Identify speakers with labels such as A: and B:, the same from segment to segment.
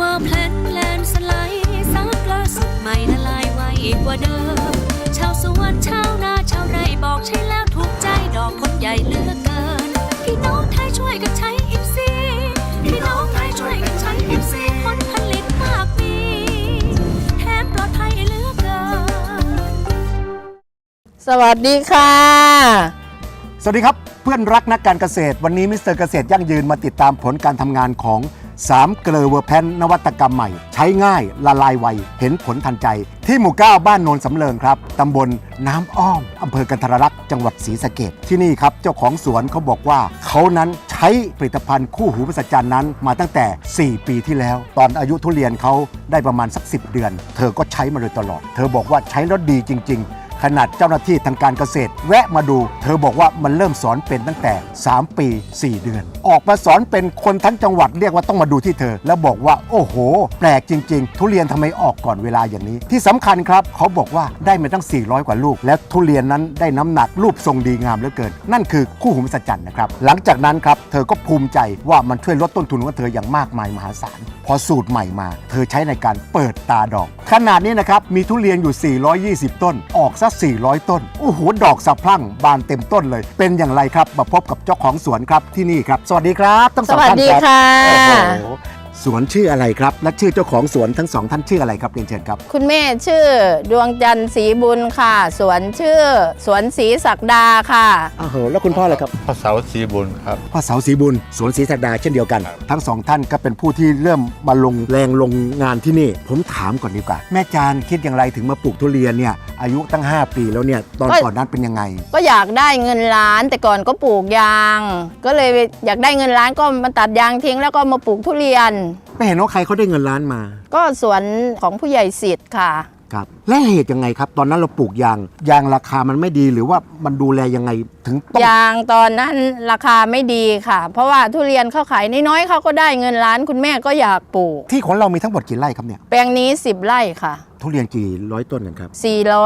A: ว่าแพลนแพลนสไลด์ซักล่าสุดใหม่ละลายไวกว่าเดิม ชาวสวนชาวนาชาวไร่บอกใช่แล้วถูกใจดอกคนใหญ่เลือกเกิน พี่น้องไทยช่วยกันใช้อิฟซีพี่น้องไทยช่วยกันใช้อิฟซีผลผลิตมากมีแถมปลอดภัยเลือกเกิน
B: สวัสดีค่ะ
C: สวัสดีครับ เพื่อนรักนักการเกษตร วันนี้มิสเตอร์เกษตรยั่งยืนมาติดตามผลการทำงานของ 3เกลอเวอร์แพนนวัตกรรมใหม่ ใช้ง่ายละลายไว เห็นผลทันใจ ที่หมู่ 9 บ้านโนนสำเริงครับตำบลน้ำอ้อมอำเภอกันทรลักษณ์จังหวัดศรีสะเกดที่นี่ครับ เจ้าของสวนเขาบอกว่า เขานั้นใช้ผลิตภัณฑ์คู่หูประสัจจันนั้นมาตั้งแต่ 4 ปีที่แล้ว ตอนอายุทุเรียนเขาได้ประมาณสัก 10 เดือน เธอก็ใช้มาโดยตลอด เธอบอกว่าใช้แล้วดีจริง ๆ ขนาดเจ้าหน้าที่ทางการเกษตร แวะมาดู เธอบอกว่ามันเริ่มสอนเป็นตั้งแต่ 3 ปี 4 เดือน ออกมาสอนเป็นคนทั้งจังหวัดเรียกว่าต้องมาดูที่เธอ แล้วบอกว่าโอ้โห แปลกจริง ๆ ทุเรียนทำไมออกก่อนเวลาอย่างนี้ ที่สำคัญครับ เขาบอกว่าได้มาตั้ง 400 กว่าลูก และทุเรียนนั้นได้น้ำหนักรูปทรงดีงามเหลือเกิน นั่นคือคู่หูมหัศจรรย์นะครับหลังจากนั้นครับเธอก็ภูมิใจว่ามันช่วยลดต้นทุนของเธออย่างมากมายมหาศาลพอสูตรใหม่มา เธอใช้ในการเปิดตาดอก ขนาดนี้นะครับมีทุเรียนอยู่ 420 ต้นออกซะ400 ต้น โอ้โห ดอกสะพรั่งบานเต็มต้นเลย เป็นอย่างไรครับ มาพบกับเจ้าของสวนครับที่นี่ครับ สวัสดีครับทั้ง
B: ส
C: สอง
B: วัส
C: ท่าน
B: ดี
C: ครับ
B: ค่ะ
C: โอ้โห สวนชื่ออะไรครับ และชื่อเจ้าของสวนทั้งสองท่านชื่ออะไรครับเรียนเชิญครับ
B: คุณแม่ชื่อดวงจันทร์ศรีบุญค่ะ สวนชื่อ สวนศรีศักดาค่ะ
C: อ้าวเหรอแล้วคุณพ่ออะไรครับ
D: พระเสาสีบุญครับ
C: พ่อเสาศรีบุญสวนศรีสักดาเช่นเดียวกัน
D: ครับ
C: ทั้งสองท่านก็เป็นผู้ที่เริ่มมาลงแรงลงงานที่นี่ ผมถามก่อนดีกว่า แม่จานคิดอย่างไรถึงมาปลูกทุเรียนเนี่ยอายุตั้ง 5 ปีแล้วเนี่ยตอน
B: ก็
C: ก่อนนั้นเป็นยังไง
B: ก็อยากได้เงินล้านแต่ก่อนก็ปลูกยาง ก็เลยอยากได้เงินล้านก็มาตัดยางทิ้งแล้วก็มาปลูกทุเรียน
C: ไม่เห็นว่าใครเขาได้เงินล้านมา
B: ก็สวนของผู้ใหญ่สิทธิ์ค่ะ
C: ครับ และเหตุยังไงครับ ตอนนั้นเราปลูกยาง ยางราคามันไม่ดีหรือว่ามันดูแลยังไงถึงต้อง
B: ยางตอนนั้นราคาไม่ดีค่ะ เพราะว่าทุเรียนเขาขายน้อยๆเขาก็ได้เงินล้านคุณแม่ก็อยากปลูก
C: ที่ของเรามีทั้งหมดกี่ไร่ครับเนี่ย
B: แปลงนี้ 10 ไร่ค่ะ
C: ทุเรียนกี่ร้อยต้นกันครับ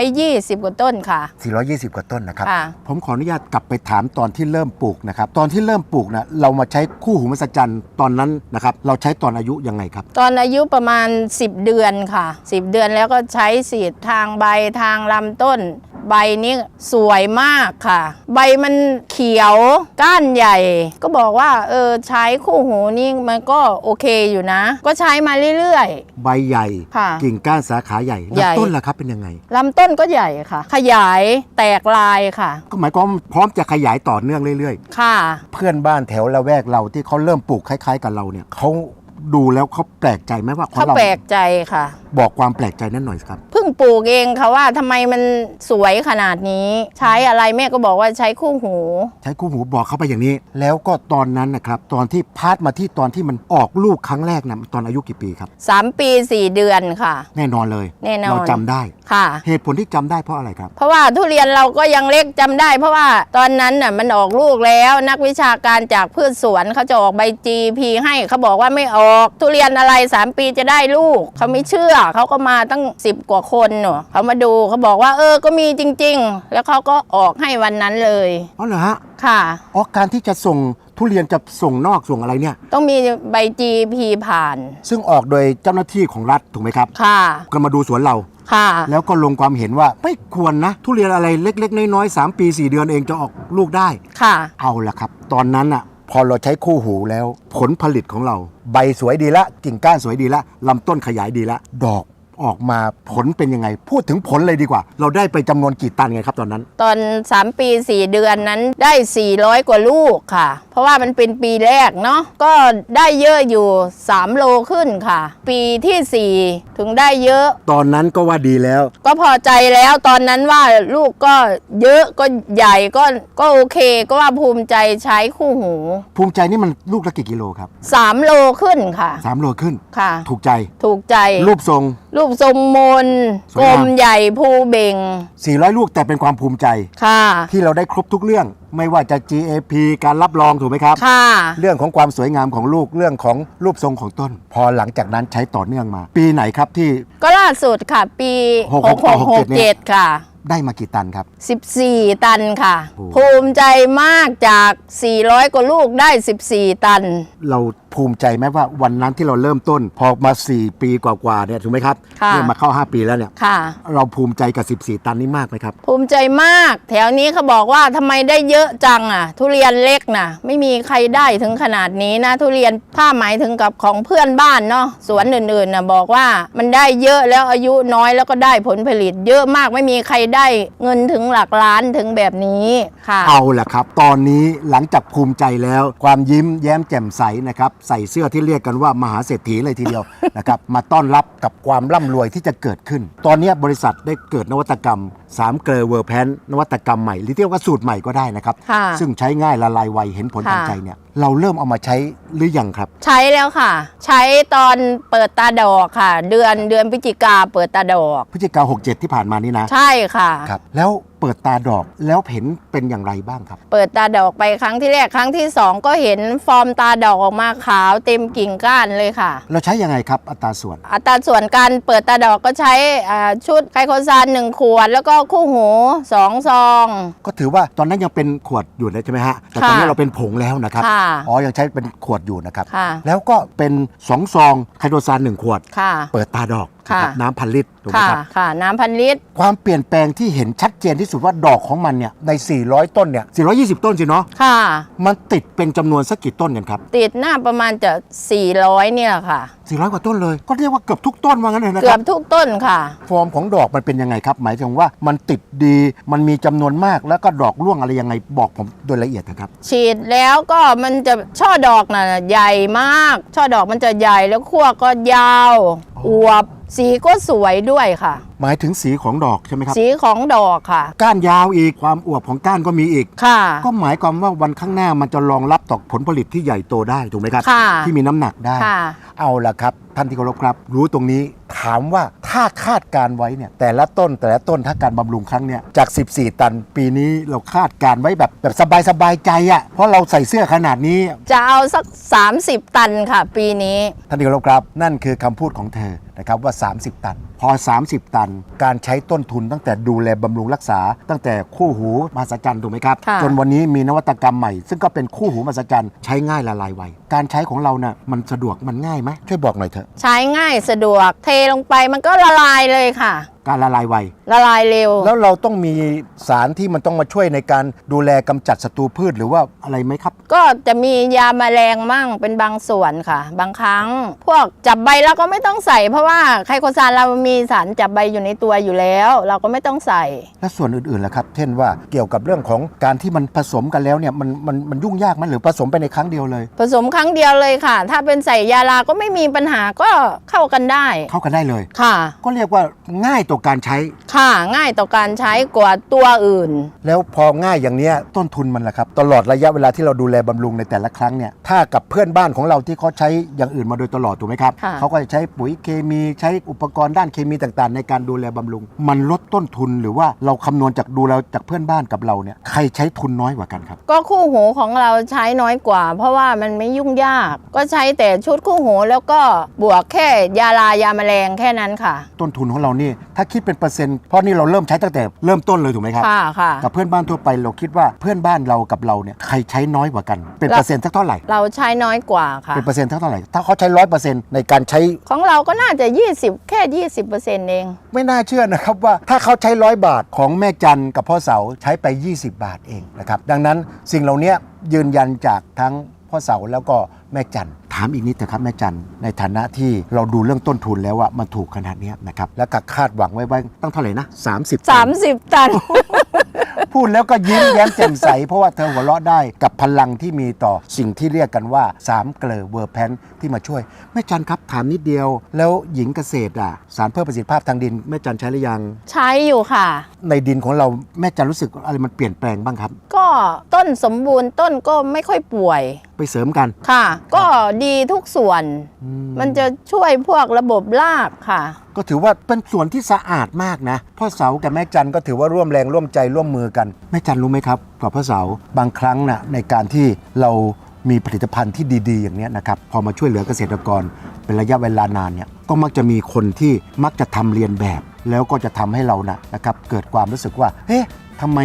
B: 420 กว่าต้นค่ะ
C: 420 กว่าต้นนะครับ
B: ค่ะ
C: ผมขออนุญาตกลับไปถามตอนที่เริ่มปลูกนะครับ ตอนที่เริ่มปลูกนะเรามาใช้คู่หูมหัศจรรย์ตอนนั้นนะครับ เราใช้ตอนอายุยังไงครับ
B: ตอนอายุประมาณ 10 เดือนค่ะ 10 เดือนแล้วก็ใช้สีดทางใบทางลำต้น ใบนี้สวยมากค่ะ ใบมันเขียวก้านใหญ่ ก็บอกว่าเออใช้คู่หูนี่มันก็โอเคอยู่นะ ก็ใช้มาเรื่อย
C: ใบใหญ่
B: ค่ะ
C: กิ่งก้านสาขาใหญ่
B: ใหญ่
C: ลำต้นล่ะครับเป็นยังไง
B: ๆลำต้นก็ใหญ่ค่ะ ขยายแตกลายค่ะ
C: ก็หมายความว่าพร้อมจะขยายต่อเนื่องเรื่อย
B: ค่ะ
C: ๆ เพื่อนบ้านแถวละแวกเราที่เขาเริ่มปลูกคล้าย ๆ กับเราเนี่ยเขา ดูแล้วเขาแปลกใจไหมว่าของ
B: เขา
C: เรา
B: แปลกใจค่ะ
C: บอกความแปลกใจนั้นหน่อยครับ
B: เพิ่งปลูกเองค่ะว่าทำไมมันสวยขนาดนี้ ใช้อะไรแม่ก็บอกว่าใช้คู่หู
C: ใช้คู่หูบอกเขาไปอย่างนี้ แล้วก็ตอนนั้นนะครับ ตอนที่พาดมาที่ตอนที่มันออกลูกครั้งแรกนะตอนอายุกี่ปีครับ
B: 3 ปี 4 เดือนค่ะ
C: แน่นอนเลย
B: แน่นอน
C: เราจำได้
B: ค่ะ
C: เหตุผลที่จำได้เพราะอะไรครับ
B: เพราะว่าทุเรียนเราก็ยังเล็กจำได้ เพราะว่าตอนนั้นน่ะมันออกลูกแล้วนักวิชาการจากพืชสวนเขาจะออกใบ GP ให้เขาบอกว่าไม่ออกทุเรียนอะไร 3 ปีจะได้ลูก เขาไม่เชื่อเขาก็มาตั้ง 10 กว่าคนเนอะเขามาดูเขาบอกว่าเออก็มีจริง ๆ แล้วเขาก็ออกให้วันนั้นเลย
C: อ๋อเหรอฮะ
B: ค่ะ
C: อ๋อการที่จะส่งทุเรียนจะส่งนอกส่งอะไรเนี่ย
B: ต้องมีใบ GP ผ่าน
C: ซึ่งออกโดยเจ้าหน้าที่ของรัฐถูกไหมครับ
B: ค่ะ
C: ก็มาดูสวนเรา
B: ค่ะ
C: แล้วก็ลงความเห็นว่าไม่ควรนะ ทุเรียนอะไรเล็ก ๆ น้อยๆ3ปี 4 เดือนเองจะออกลูกได้
B: ค่ะ
C: เอาละครับ ตอนนั้นอะ พอเราใช้คู่หูแล้ว ผลผลิตของเรา ใบสวยดีละ กิ่งก้านสวยดีละลำต้นขยายดีละ ดอก ออกมาผลเป็นยังไง พูดถึงผลเลยดีกว่า เราได้ไปจำนวนกี่ตันไงครับตอนนั้น
B: ตอน 3 ปี 4 เดือนนั้นได้ 400 กว่าลูกค่ะ เพราะว่ามันเป็นปีแรกเนาะก็ได้เยอะอยู่ 3 โลขึ้นค่ะ ปีทีสี่4 ถึงได้เยอะ
C: ตอนนั้นก็ว่าดีแล้ว
B: ก็พอใจแล้วตอนนั้นว่าลูกก็เยอะก็ใหญ่ก็ก็โอเค ก็ว่าภูมิใจใช้คู่หู
C: ภูมิใจนี่มันลูกละกี่กิโลครับ
B: 3 โลขึ้นค่ะ
C: สามโลขึ้น
B: ค่ะ
C: ถูกใจ
B: ถูกใจ
C: รูปทรง
B: รูปทรงมน
C: สวย
B: กล
C: งาม
B: มใหญ่ภูเบ่ง
C: 400 ลูกแต่เป็นความภูมิใจ
B: ค่ะ
C: ที่เราได้ครบทุกเรื่อง ไม่ว่าจะ GAP การรับรองถูกไหมครับ
B: ค่ะ
C: เรื่องของความสวยงามของลูกเรื่องของรูปทรงของต้น พอหลังจากนั้นใช้ต่อเนื่องมา ปีไหนครับที่
B: ก็ล่าสุดค่ะ ปี
C: หกหกหกเจ็ดเนี่ย
B: 6667 ค่ะ
C: ได้มากี่ตันครับ
B: 14 ตันค่ะ
C: โอ้
B: ภูมิใจมากจาก 400 กว่าลูกได้ 14 ตัน
C: เรา ภูมิใจไหมว่าวันนั้นที่เราเริ่มต้น พอมา 4 ปีกว่าๆเนี่ยถูกไหมครับ
B: ค่ะ
C: เนี่ยมาเข้า 5 ปีแล้วเนี่ย
B: ค่ะ
C: เราภูมิใจกับ 14 ตันนี้มากไหมครับ
B: ภูมิใจมาก แถวนี้เขาบอกว่าทำไมได้เยอะจังอะ ทุเรียนเล็กนะไม่มีใครได้ถึงขนาดนี้นะ ทุเรียนถ้าหมายถึงกับของเพื่อนบ้านเนาะสวนอื่นๆนะบอกว่ามันได้เยอะแล้วอายุน้อยแล้วก็ได้ผลผลิต เยอะมากไม่มีใครได้เงินถึงหลักล้านถึงแบบนี้ค่ะ
C: เอาล่ะครับ ตอนนี้หลังจากภูมิใจแล้ว ความยิ้มแย้มแจ่มใสนะครับใส่เสื้อที่เรียกกันว่ามหาเศรษฐีเลยทีเดียว นะครับมาต้อนรับกับความร่ำรวยที่จะเกิดขึ้น ตอนนี้บริษัทได้เกิดนวัตกรรม3เกลอเวอร์แพนนวัตกรรมใหม่หรือเรียกว่าสูตรใหม่ก็ได้นะครับ
B: ค่ะ
C: ซึ่งใช้ง่ายละลายไวเห็นผลทัน
B: ค่ะ
C: ใจเนี่ยเราเริ่มเอามาใช้หรือยังครับ
B: ใช้แล้วค่ะ ใช้ตอนเปิดตาดอกค่ะ เดือนเดือนพฤศจิกาเปิดตาดอก
C: พฤศจิกา67 ที่ผ่านมานี่นะ
B: ใช่ค่ะ
C: ครับ แล้วเปิดตาดอกแล้วเห็นเป็นอย่างไรบ้างครับ
B: เปิดตาดอกไปครั้งที่แรกครั้งที่สองก็เห็นฟอร์มตาดอกออกมาขาวเต็มกิ่งก้านเลยค่ะ
C: เราใช้ยังไงครับ อัตราส่วน
B: อัตราส่วนการเปิดตาดอกก็ใช้อ่าชุดไคโคซานหนึ่งขวด แล้วก็คู่หูสองซอง
C: ก็ถือว่าตอนนั้นยังเป็นขวดอยู่นะใช่ไหมฮะแต่ตอนนี้
B: ค่ะ
C: เราเป็นผงแล้วนะครับ
B: ค่ะ
C: อ๋อ ยังใช้เป็นขวดอยู่นะครับ
B: ค่ะ
C: แล้วก็เป็นสองซองไคโตซานหนึ่งขวด
B: ค่ะ
C: เปิดตาดอก
B: ค่ะ
C: นะครับน้ำพันลิตรถูกไหม
B: ค่ะ
C: ครับ
B: ค่ะ น้ำพันลิตร
C: ความเปลี่ยนแปลงที่เห็นชัดเจนที่สุดว่าดอกของมันเนี่ยใน 400 ต้นเนี่ย 420 ต้นสิเนาะ
B: ค่ะ
C: มันติดเป็นจำนวนสักกี่ต้นกันครับ
B: ติดหน้าประมาณจะ 400 เนี่ยค่ะ
C: 400 กว่าต้นเลย ก็เรียกว่าเกือบทุกต้นว่างั้นเลยนะค
B: เกื
C: รั
B: อบบทุกต้นค่ะ
C: ฟอร์มของดอกมันเป็นยังไงครับ หมายถึงว่ามันติดดี มันมีจำนวนมาก แล้วก็ดอกร่วงอะไรยังไงบอกผมโดยละเอียดนะครับ
B: ฉีดแล้วก็มันจะช่อดอกน่ะใหญ่มาก ช่อดอกมันจะใหญ่แล้วขั้วก็ยาว อวบ สีก็สวยด้วยค่ะ
C: หมายถึงสีของดอกใช่ไหมครับ
B: สีของดอกค่ะ
C: ก้านยาวอีกความอวบของก้านก็มีอีก
B: ค่ะ
C: ก็หมายความว่าวันข้างหน้ามันจะรองรับต่อผลผลิตที่ใหญ่โตได้ถูกไหมครับ
B: ค่ะ
C: ที่มีน้ำหนักได้
B: ค่ะ
C: เอาละครับ ท่านที่เคารพครับ รู้ตรงนี้ถามว่า ถ้าคาดการไว้เนี่ยแต่ละต้นแต่ละต้นถ้าการบำรุงครั้งเนี่ยจาก 14 ตันปีนี้เราคาดการไว้แบบแบบสบายสบายๆใจอะ่ะเพราะเราใส่เสื้อขนาดนี้
B: จะเอาสัก 30 ตันค่ะ ปีนี้
C: ท่านที่เคารพครับ นั่นคือคำพูดของเธอนะครับว่า 30 ตัน พอ 30 ตัน การใช้ต้นทุนตั้งแต่ดูแลบำรุงรักษา ตั้งแต่คู่หูมหัศจรรย์ถูกไหมครับ
B: ค่ะ
C: จนวันนี้มีนวัตกรรมใหม่ ซึ่งก็เป็นคู่หูมหัศจรรย์ใช้ง่ายละลายไว การใช้ของเราน่ะมันสะดวกมันง่ายไหมช่วยบอกหน่อยเถอะ
B: ใช้ง่ายสะดวกเทลงไปมันก็ละลายเลยค่ะ
C: การละลายไว
B: ละลายเร็ว
C: แล้วเราต้องมีสารที่มันต้องมาช่วยในการดูแลกำจัดศัตรูพืชหรือว่าอะไรไหมครับ
B: ก็จะมียาแมลงมั่งเป็นบางส่วนค่ะ บางครั้ง พวกจับใบเราก็ไม่ต้องใส่ เพราะว่าไคโคซานเรามีสารจับใบอยู่ในตัวอยู่แล้ว เราก็ไม่ต้องใส่
C: และส่วนอื่นๆล่ะครับ เช่นว่าเกี่ยวกับเรื่องของการที่มันผสมกันแล้วเนี่ยมันมันมันยุ่งยากไหมหรือผสมไปในครั้งเดียวเลย
B: ผสมครั้งเดียวเลยค่ะ ถ้าเป็นใส่ยาลาก็ไม่มีปัญหาก็เข้ากันได้
C: เข้ากันได้เลย
B: ค่ะ
C: ก็เรียกว่าง่ายต่อการใช้
B: ค่ะง่ายต่อการใช้กว่าตัวอื่น
C: แล้วพอง่ายอย่างเนี้ยต้นทุนมันล่ะครับ ตลอดระยะเวลาที่เราดูแลบำรุงในแต่ละครั้งเนี่ยถ้ากับเพื่อนบ้านของเราที่เขาใช้อย่างอื่นมาโดยตลอดถูกไหมครับ
B: ค่ะ
C: เขาก็จะใช้ปุ๋ยเคมีใช้อุปกรณ์ด้านเคมีต่างๆ ในการดูแลบำรุง มันลดต้นทุนหรือว่าเราคำนวณจากดูแลจากเพื่อนบ้านกับเราเนี่ยใครใช้ทุนน้อยกว่ากันครับ
B: ก็คู่หูของเราใช้น้อยกว่า เพราะว่ามันไม่ยุ่งยาก ก็ใช้แต่ชุดคู่หูแล้วก็บวกแค่ยาลายาแมลงแค่นั้นค่ะ
C: ต้นทุนของเรานี่ถ้าคิดเป็นเปอร์เซ็นต์เพราะนี่เราเริ่มใช้ตั้งแต่เริ่มต้นเลยถูกไหมครับ
B: ค่ะค่ะ
C: กับเพื่อนบ้านทั่วไปเราคิดว่าเพื่อนบ้านเรากับเราเนี่ยใครใช้น้อยกว่ากัน เป็น
B: เรา
C: เปอร์เซ็นต์สักเท่าไหร่
B: เราใช้น้อยกว่าค่ะ
C: เป็นเปอร์เซ็นต์สักเท่าไหร่ ถ้าเขาใช้ร้อยเปอร์เซ็นต์ในการใช้
B: ของเราก็น่าจะ 20 แค่ 20%เอง
C: ไม่น่าเชื่อนะครับว่าถ้าเขาใช้ร้อยบาทของแม่จันกับพ่อเสาใช้ไป 20 บาทเองนะครับ ดังนั้นสิ่งเหล่านี้ยืนยันจากทั้งพ่อเสาแล้วก็แม่จันถามอีกนิดเถอะครับแม่จันในฐานะที่เราดูเรื่องต้นทุนแล้วว่ามันถูกขนาดเนี้ยนะครับแล้วก็คาดหวังไว้ว่าตั้งเท่าไหร่นะ30
B: 30 ตัน
C: พูดแล้วก็ยิ้มแย้มแจ่มใส เพราะว่าเธอหัวเราะได้กับพลังที่มีต่อสิ่งที่เรียกกันว่า3เกลอเวอร์แพนที่มาช่วยแม่จันครับถามนิดเดียว แล้วหญิงเกษตรอะสารเพิ่มประสิทธิภาพทางดินแม่จันใช้หรือยัง
B: ใช้อยู่ค่ะ
C: ในดินของเราแม่จันรู้สึกอะไรมันเปลี่ยนแปลงบ้างครับ
B: ก็ต้นสมบูรณ์ต้นก็ไม่ค่อยป่วย
C: ไปเสริมกัน
B: ค่ะ ก็ดีทุกส่วน มันจะช่วยพวกระบบรากค่ะ
C: ก็ถือว่าเป็นส่วนที่สะอาดมากนะพ่อเสากับแม่จันก็ถือว่าร่วมแรงร่วมใจร่วมมือกันแม่จันรู้ไหมครับกับพ่อเสาบางครั้งนะในการที่เรามีผลิตภัณฑ์ที่ดี ๆ อย่างเนี้ยนะครับ พอมาช่วยเหลือเกษตรกร เป็นระยะเวลานานเนี่ยก็มักจะมีคนที่มักจะทำเรียนแบบ แล้วก็จะทำให้เรานะนะครับ เกิดความรู้สึกว่าเฮ้ทำไม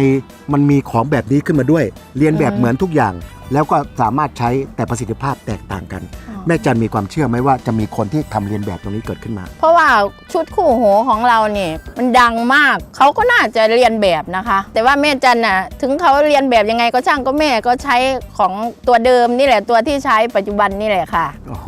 C: มันมีของแบบนี้ขึ้นมาด้วย เรียนแบบ
B: อืม
C: เหมือนทุกอย่างค แล้วก็สามารถใช้แต่ประสิทธิภาพแตกต่างกัน
B: อ๋อ
C: แม่จันมีความเชื่อไหมว่าจะมีคนที่ทำเรียนแบบตรงนี้เกิดขึ้นมา
B: เพราะว่าชุดคู่หูของเราเนี่ยมันดังมากเขาก็น่าจะเรียนแบบนะคะ แต่ว่าแม่จันน่ะถึงเขาเรียนแบบยังไงก็ช่างก็แม่ก็ใช้ของตัวเดิมนี่แหละตัวที่ใช้ปัจจุบันนี่แหละค่ะ
C: โอ้โห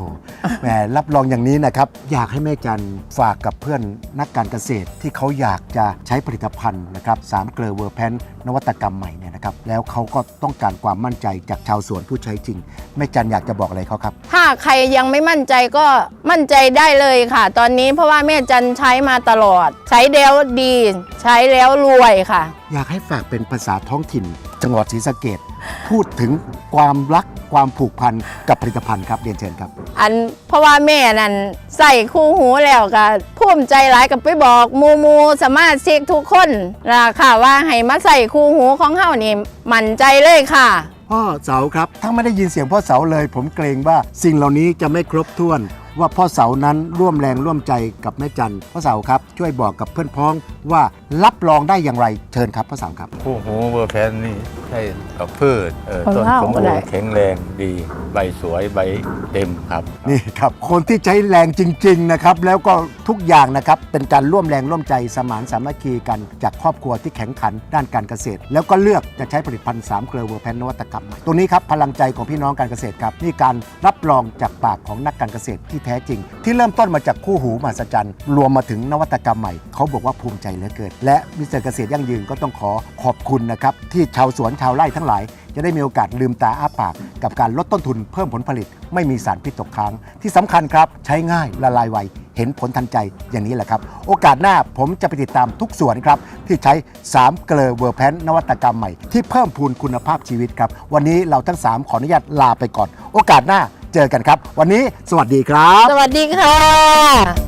C: แหมรับรองอย่างนี้นะครับ อยากให้แม่จันฝากกับเพื่อนนักการเกษตรที่เขาอยากจะใช้ผลิตภัณฑ์นะครับสามเกลือเวอร์แพนนวัตกรรมใหม่เนี่ยนะครับแล้วเขาก็ต้องการความมั่นใจจากชาวสวนผู้ใช้จริงแม่จันอยากจะบอกอะไรเขาครับ
B: ถ้าใครยังไม่มั่นใจก็มั่นใจได้เลยค่ะ ตอนนี้เพราะว่าแม่จันใช้มาตลอด ใช้แล้วดี ใช้แล้วรวยค่ะ
C: อยากให้ฝากเป็นภาษาท้องถิ่น จังหวัดศรีสะเกด พูดถึงความรักความผูกพันกับผลิตภัณฑ์ครับเรียนเชิญครับ
B: อันเพราะว่าแม่นั่นใส่คู่หูแล้วก็ภูมิใจหลายกับไปบอกหมูหมูสามารถเช็คทุกคนนะค่ะว่าให้มาใส่คู่หูของเฮานี่มั่นใจเลยค่ะ
C: พ่อเสาครับ ถ้าไม่ได้ยินเสียงพ่อเสาเลย ผมเกรงว่าสิ่งเหล่านี้จะไม่ครบถ้วน ว่าพ่อเสานั้นร่วมแรงร่วมใจกับแม่จันพ่อเสาครับ ช่วยบอกกับเพื่อนพ้องว่ารับรองได้อย่างไรเชิญครับพ่อเสาครับ
D: คู่หูเวอร์แพนนี่ใช่กับพืชเอ่อ
B: ของ
D: ต้น
B: เรา
D: สม
B: ก็
D: บู
B: ได้
D: รณ์แข็งแรงดี ใบสวยใบเต็มครับ
C: นี่ครับ คนที่ใช้แรงจริง ๆ นะครับ แล้วก็ทุกอย่างนะครับ เป็นการร่วมแรงร่วมใจสมานสามัคคีกัน จากครอบครัวที่แข็งขันด้านการเกษตร แล้วก็เลือกจะใช้ผลิตภัณฑ์สามเกลือเวอร์แพนนวัตกรรมใหม่ตรงนี้ครับพลังใจของพี่น้องการเกษตรครับนี่การรับรองจากปากของนักการเกษตรที่แท้จริง ที่เริ่มต้นมาจากคู่หูมหัศจรรย์รวมมาถึงนวัตกรรมใหม่เขาบอกว่าภูมิใจเหลือเกินและมิสเตอร์เกษตรยั่งยืนก็ต้องขอขอบคุณนะครับ ที่ชาวสวนชาวไร่ทั้งหลาย จะได้มีโอกาสลืมตาอ้าปาก กับการลดต้นทุนเพิ่มผลผลิต ไม่มีสารพิษตกค้าง ที่สำคัญครับ ใช้ง่ายละลายไว เห็นผลทันใจอย่างนี้แหละครับ โอกาสหน้าผมจะไปติดตามทุกสวนครับ ที่ใช้ 3 เกลอเวอร์แพนนวัตกรรมใหม่ ที่เพิ่มพูนคุณภาพชีวิตครับวันนี้เราทั้ง 3 ขออนุญาตลาไปก่อน โอกาสหน้าเจอกันครับ วันนี้สวัสดีครับ
B: สวัสดีค่ะ